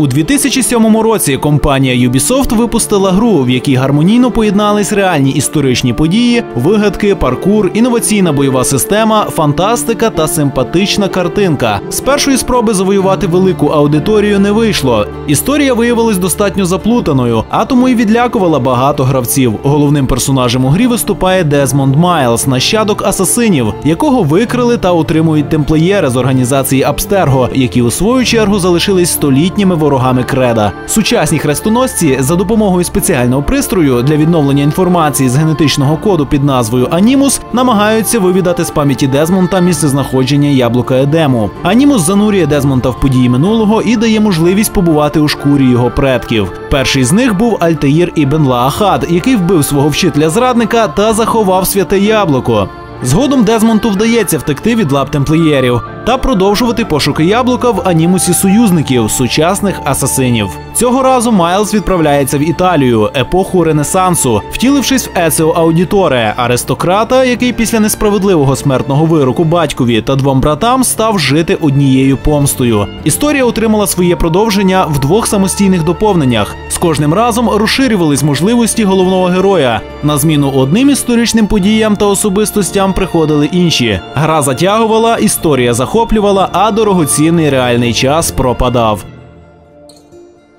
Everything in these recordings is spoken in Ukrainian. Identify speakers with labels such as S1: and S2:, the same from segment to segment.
S1: У 2007 році компанія Ubisoft випустила гру, в якій гармонійно поєднались реальні історичні події, вигадки, паркур, інноваційна бойова система, фантастика та симпатична картинка. З першої спроби завоювати велику аудиторію не вийшло. Історія виявилась достатньо заплутаною, а тому і відлякувала багато гравців. Головним персонажем у грі виступає Дезмонд Майлз, нащадок асасинів, якого викрили та утримують темплеєри з організації Абстерго, які у свою чергу залишились столітніми ворогами креда. Сучасні хрестоносці за допомогою спеціального пристрою для відновлення інформації з генетичного коду під назвою Анімус намагаються вивідати з пам'яті Дезмонта місцезнаходження яблука Едему. Анімус занурює Дезмонта в події минулого і дає можливість побувати у шкурі його предків. Перший з них був Альтаїр Ібн Лаахад, який вбив свого вчителя зрадника та заховав святе яблуко. Згодом Дезмонту вдається втекти від лап темплієрів та продовжувати пошуки яблука в анімусі союзників сучасних асасинів. Цього разу Майлз відправляється в Італію, епоху Ренесансу, втілившись в Еціо Аудіторе, аристократа, який після несправедливого смертного вироку батькові та двом братам став жити однією помстою. Історія отримала своє продовження в двох самостійних доповненнях. З кожним разом розширювались можливості головного героя. На зміну одним історичним подіям та особистостям приходили інші. Гра затягувала, історія захоплювала, а дорогоцінний реальний час пропадав.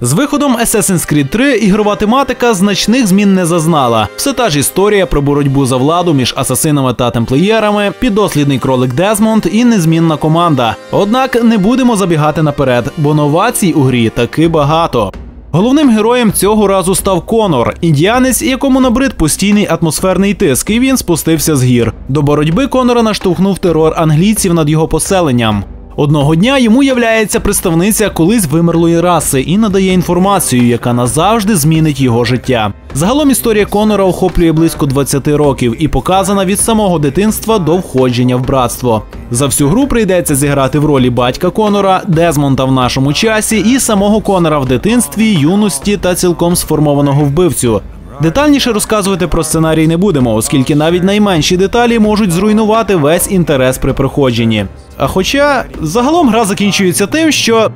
S1: З виходом Assassin's Creed 3 ігрова тематика значних змін не зазнала. Все та ж історія про боротьбу за владу між асасинами та темплеєрами, піддослідний кролик Дезмонд і незмінна команда. Однак не будемо забігати наперед, бо новацій у грі таки багато. Головним героєм цього разу став Конор, індіанець, якому набрид постійний атмосферний тиск, і він спустився з гір. До боротьби Конора наштовхнув терор англійців над його поселенням. Одного дня йому являється представниця колись вимерлої раси і надає інформацію, яка назавжди змінить його життя. Загалом історія Конора охоплює близько 20 років і показана від самого дитинства до входження в братство. За всю гру прийдеться зіграти в ролі батька Конора, Дезмонта в нашому часі і самого Конора в дитинстві, юності та цілком сформованого вбивцю. Детальніше розказувати про сценарій не будемо, оскільки навіть найменші деталі можуть зруйнувати весь інтерес при проходженні. А хоча загалом гра закінчується тим, що.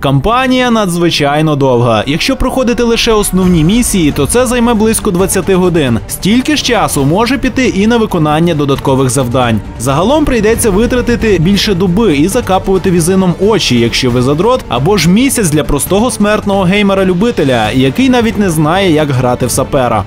S1: Кампанія надзвичайно довга. Якщо проходити лише основні місії, то це займе близько 20 годин. Стільки ж часу може піти і на виконання додаткових завдань. Загалом прийдеться витратити більше доби і закапувати візином очі, якщо ви задрот, або ж місяць для простого смертного геймера-любителя, який навіть не знає, як грати в сапера.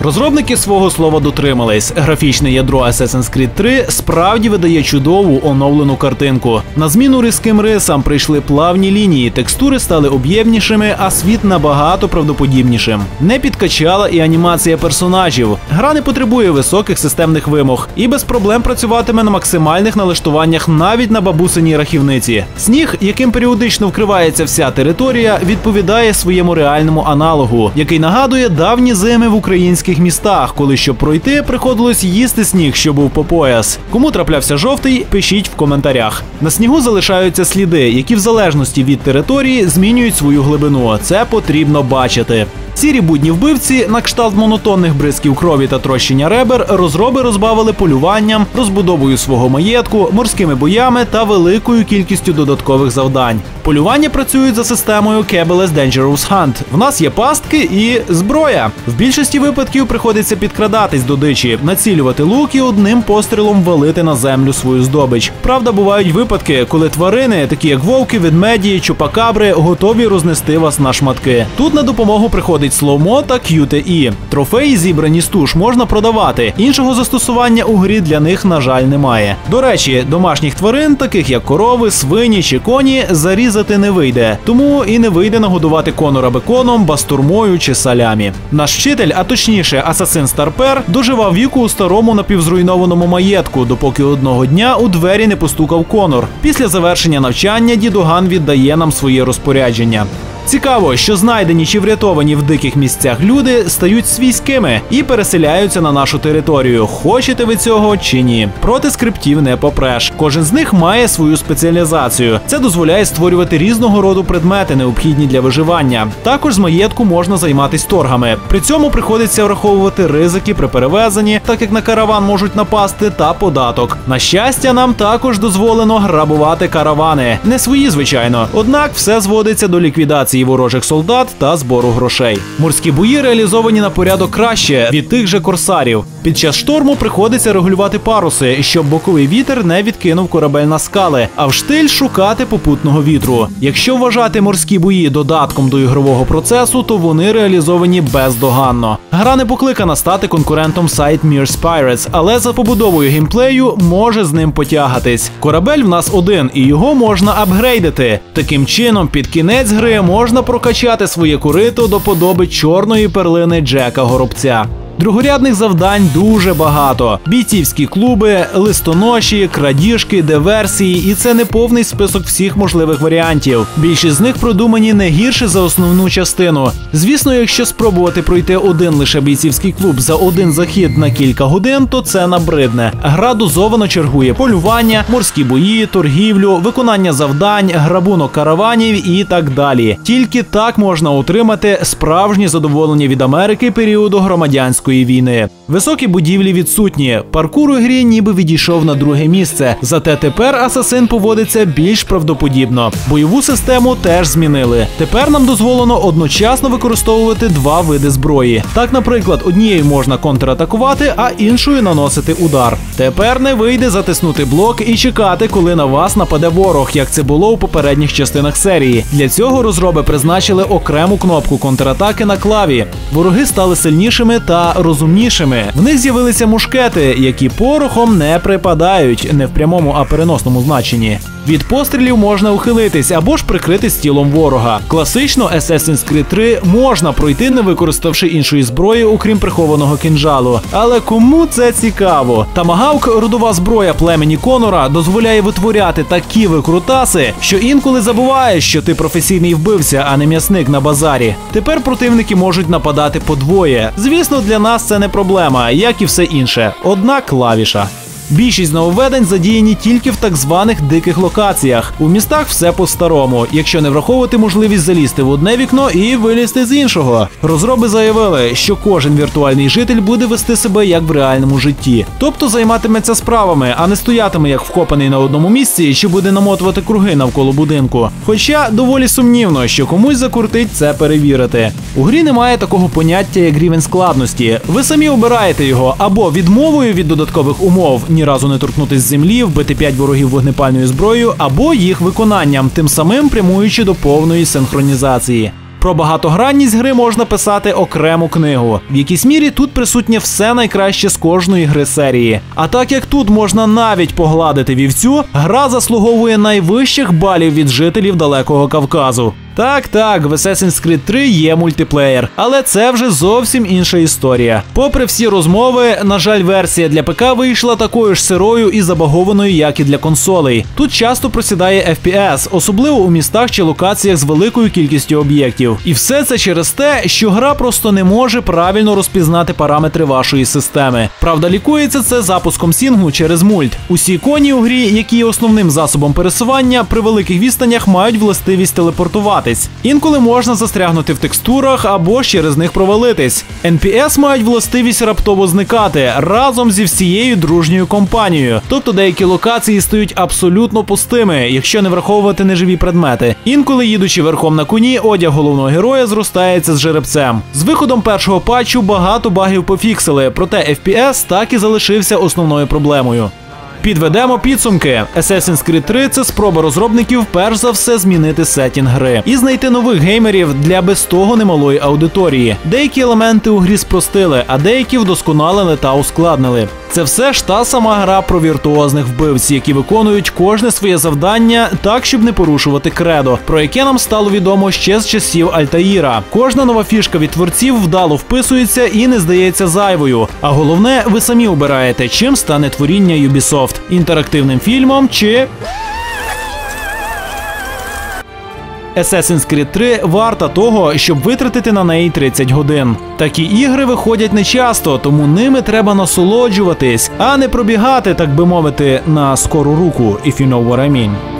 S1: Розробники свого слова дотримались. Графічне ядро Assassin's Creed 3 справді видає чудову оновлену картинку. На зміну різким рисам прийшли плавні лінії, текстури стали об'ємнішими, а світ набагато правдоподібнішим. Не підкачала і анімація персонажів. Гра не потребує високих системних вимог і без проблем працюватиме на максимальних налаштуваннях навіть на бабусиній рахівниці. Сніг, яким періодично вкривається вся територія, відповідає своєму реальному аналогу, який нагадує давні зими в українській українських містах, коли щоб пройти, приходилось їсти сніг, що був по пояс. Кому траплявся жовтий, пишіть в коментарях. На снігу залишаються сліди, які в залежності від території змінюють свою глибину. Це потрібно бачити. Сірі будні вбивці, на кшталт монотонних бризків крові та трощення ребер, розроби розбавили полюванням, розбудовою свого маєтку, морськими боями та великою кількістю додаткових завдань. Полювання працюють за системою Cabeless Dangerous Hunt. В нас є пастки і зброя. В більшості випадків приходиться підкрадатись до дичі, націлювати лук і одним пострілом валити на землю свою здобич. Правда, бувають випадки, коли тварини, такі як вовки, ведмеді, чупакабри, готові рознести вас на шматки. Тут на допомогу приходить сломо та QTE. Трофеї, зібрані з туш, можна продавати. Іншого застосування у грі для них, на жаль, немає. До речі, домашніх тварин, таких як корови, свині чи коні, зарізати не вийде, тому і не вийде нагодувати конора беконом, бастурмою чи салямі. Наш вчитель, а точніше, асасин Старпер, доживав віку у старому напівзруйнованому маєтку, допоки одного дня у двері не постукав конор. Після завершення навчання дідуган віддає нам своє розпорядження. Цікаво, що знайдені чи врятовані в диких місцях люди стають свійськими і переселяються на нашу територію. Хочете ви цього чи ні? Проти скриптів не попреш. Кожен з них має свою спеціалізацію. Це дозволяє створювати різного роду предмети, необхідні для виживання. Також з маєтку можна займатися торгами. При цьому приходиться враховувати ризики при перевезенні, так як на караван можуть напасти, та податок. На щастя, нам також дозволено грабувати каравани. Не свої, звичайно. Однак все зводиться до ліквідації ворожих солдат та збору грошей. Морські бої реалізовані на порядок краще від тих же корсарів. Під час шторму приходиться регулювати паруси, щоб боковий вітер не відкинув корабель на скали, а в штиль шукати попутного вітру. Якщо вважати морські бої додатком до ігрового процесу, то вони реалізовані бездоганно. Гра не покликана стати конкурентом сайт Mirror's Pirates, але за побудовою геймплею може з ним потягатись. Корабель в нас один, і його можна апгрейдити. Таким чином, під кінець гри можна прокачати своє курито до подоби чорної перлини Джека Горобця. Другорядних завдань дуже багато: бійцівські клуби, листоноші, крадіжки, диверсії, і це не повний список всіх можливих варіантів. Більшість з них продумані не гірше за основну частину. Звісно, якщо спробувати пройти один лише бійцівський клуб за один захід на кілька годин, то це набридне. Гра дозовано чергує полювання, морські бої, торгівлю, виконання завдань, грабунок караванів і так далі. Тільки так можна отримати справжнє задоволення від Америки періоду громадянського війни. Високі будівлі відсутні. Паркур у грі ніби відійшов на друге місце. Зате тепер асасин поводиться більш правдоподібно. Бойову систему теж змінили. Тепер нам дозволено одночасно використовувати два види зброї. Так, наприклад, однією можна контратакувати, а іншою наносити удар. Тепер не вийде затиснути блок і чекати, коли на вас нападе ворог, як це було у попередніх частинах серії. Для цього розроби призначили окрему кнопку контратаки на клаві. Вороги стали сильнішими та розумнішими. В них з'явилися мушкети, які порохом не припадають, не в прямому, а переносному значенні. Від пострілів можна ухилитись або ж прикритись тілом ворога. Класично Assassin's Creed 3 можна пройти, не використавши іншої зброї, окрім прихованого кінжалу. Але кому це цікаво? Тамагавк, родова зброя племені Конора, дозволяє витворяти такі викрутаси, що інколи забуваєш, що ти професійний вбивця, а не м'ясник на базарі. Тепер противники можуть нападати подвоє. Звісно, для нас це не проблема, як і все інше. Одна клавіша. Більшість нововведень задіяні тільки в так званих диких локаціях. У містах все по-старому, якщо не враховувати можливість залізти в одне вікно і вилізти з іншого. Розроби заявили, що кожен віртуальний житель буде вести себе як в реальному житті, тобто займатиметься справами, а не стоятиме як вкопаний на одному місці, чи буде намотувати круги навколо будинку. Хоча доволі сумнівно, що комусь закуртить це перевірити. У грі немає такого поняття, як рівень складності. Ви самі обираєте його або відмовою від додаткових умов ні разу не торкнутись землі, вбити п'ять ворогів вогнепальною зброєю, або їх виконанням, тим самим прямуючи до повної синхронізації. Про багатогранність гри можна писати окрему книгу. В якійсь мірі тут присутнє все найкраще з кожної гри серії. А так як тут можна навіть погладити вівцю, гра заслуговує найвищих балів від жителів далекого Кавказу. Так, так, в Assassin's Creed 3 є мультиплеєр, але це вже зовсім інша історія. Попри всі розмови, на жаль, версія для ПК вийшла такою ж сирою і забагованою, як і для консолей. Тут часто просідає FPS, особливо у містах чи локаціях з великою кількістю об'єктів. І все це через те, що гра просто не може правильно розпізнати параметри вашої системи. Правда, лікується це запуском сінгу через мульт. Усі коні у грі, які є основним засобом пересування, при великих відстанях мають властивість телепортувати ховатись. Інколи можна застрягнути в текстурах або через них провалитись. NPS мають властивість раптово зникати разом зі всією дружньою компанією. Тобто деякі локації стають абсолютно пустими, якщо не враховувати неживі предмети. Інколи, їдучи верхом на коні, одяг головного героя зростається з жеребцем. З виходом першого патчу багато багів пофіксили, проте FPS так і залишився основною проблемою. Підведемо підсумки. Assassin's Creed 3 – це спроба розробників перш за все змінити сетінг гри і знайти нових геймерів для без того немалої аудиторії. Деякі елементи у грі спростили, а деякі вдосконалили та ускладнили. Це все ж та сама гра про віртуозних вбивців, які виконують кожне своє завдання так, щоб не порушувати кредо, про яке нам стало відомо ще з часів Альтаїра. Кожна нова фішка від творців вдало вписується і не здається зайвою. А головне, ви самі обираєте, чим стане творіння Ubisoft – інтерактивним фільмом чи Assassin's Creed 3 варта того, щоб витратити на неї 30 годин. Такі ігри виходять нечасто, тому ними треба насолоджуватись, а не пробігати, так би мовити, на скору руку, if you know what I mean.